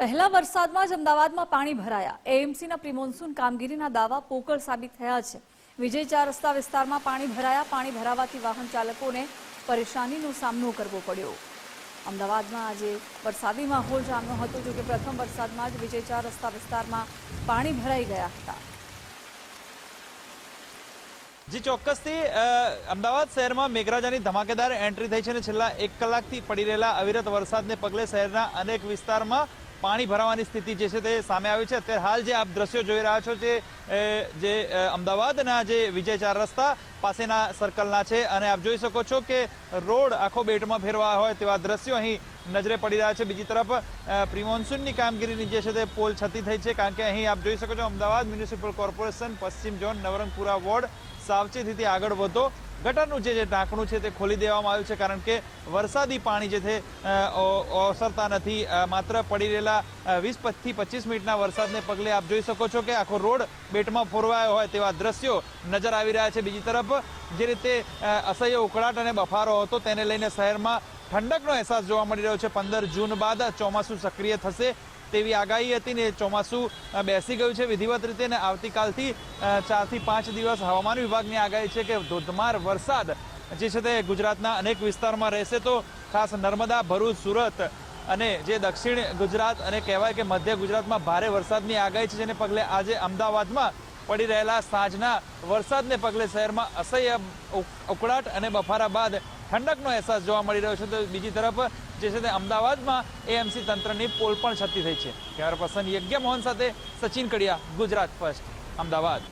પહેલા વરસાદમાં જ અમદાવાદમાં પાણી ભરાયા. એએમસીના પ્રિમોન્સૂન કામગીરીના દાવા પોકળ સાબિત થયા છે. વિજય ચાર રસ્તા વિસ્તારમાં પાણી ભરાયા. પાણી ભરાવાથી વાહન ચાલકોને પરેશાનીનો સામનો કરવો પડ્યો. અમદાવાદમાં આજે વરસાદી માહોલ જામ્યો હતો જોકે પ્રથમ વરસાદમાં જ વિજય ચાર રસ્તા વિસ્તારમાં પાણી ભરાઈ ગયા હતા. જી, ચોક્કસથી અમદાવાદ શહેરમાં મેઘરાજાની ધમાકેદાર એન્ટ્રી થઈ છે અને છેલ્લા એક કલાકથી પડી રહેલા અવિરત વરસાદને પગલે શહેરના અનેક વિસ્તારમાં પાણી ભરાવાની સ્થિતિ જે છે તે સામે આવી છે. અત્યારે હાલ જે આપ દ્રશ્યો જોઈ રહ્યા છો જે જે અમદાવાદના જે વિજય ચાર રસ્તા પાસેના સર્કલના છે અને આપ જોઈ શકો છો કે રોડ આખો બેટમાં ફેરવા હોય તેવા દ્રશ્યો અહીં નજરે પડી રહ્યા છે. બીજી તરફ પ્રિમોન્સૂનની કામગીરીની જે છે તે પોલ છતી થઈ છે. કારણ કે અહીં આપ જોઈ શકો છો અમદાવાદ મ્યુનિસિપલ કોર્પોરેશન, પશ્ચિમ ઝોન, નવરંગપુરા વોર્ડ સાવચેતીથી આગળ વધો. ગટરનું જે ઢાંકણું છે તે ખોલી દેવામાં આવ્યું છે કારણ કે વરસાદી પાણી જે છે ઓસરતા નથી. માત્ર પડી રહેલા વીસથી પચીસ મિનિટના વરસાદને પગલે આપ જોઈ શકો છો કે આખો રોડ બેટમાં ફોરવાયો હોય તેવા દ્રશ્યો નજર આવી રહ્યા છે. બીજી તરફ, જે રીતે અસહ્ય ઉકળાટ અને બફારો હતો તેને લઈને શહેરમાં ઠંડકનો અહેસાસ જોવા મળી રહ્યો છે. પંદર જૂન બાદ ચોમાસું સક્રિય થશે. તેવી આગાહી હતી ને ચોમાસું બેસી ગયું છે વિધિવત રીતે ને આવતીકાલથી ચારથી પાંચ દિવસ હવામાન વિભાગની આગાહી છે કે ધોધમાર વરસાદ જે છે તે ગુજરાતના અનેક વિસ્તારમાં રહેશે તો ખાસ નર્મદા, ભરૂચ, સુરત અને જે દક્ષિણ ગુજરાત અને કહેવાય કે મધ્ય ગુજરાતમાં ભારે વરસાદની આગાહી છે જેને પગલે આજે અમદાવાદમાં પડી રહેલા સાંજના વરસાદને પગલે શહેરમાં અસહ્ય ઉક- ઉકળાટ અને બફારા બાદ ઠંડકનો અહેસાસ જોવા મળી રહ્યો છે. તો બીજી તરફ જે છે તે અમદાવાદમાં એએમસી તંત્રની પોલ પણ છતી થઈ છે. કેમેરા પર્સન યજ્ઞ મોહન સાથે સચિન કડિયા, ગુજરાત ફર્સ્ટ અમદાવાદ.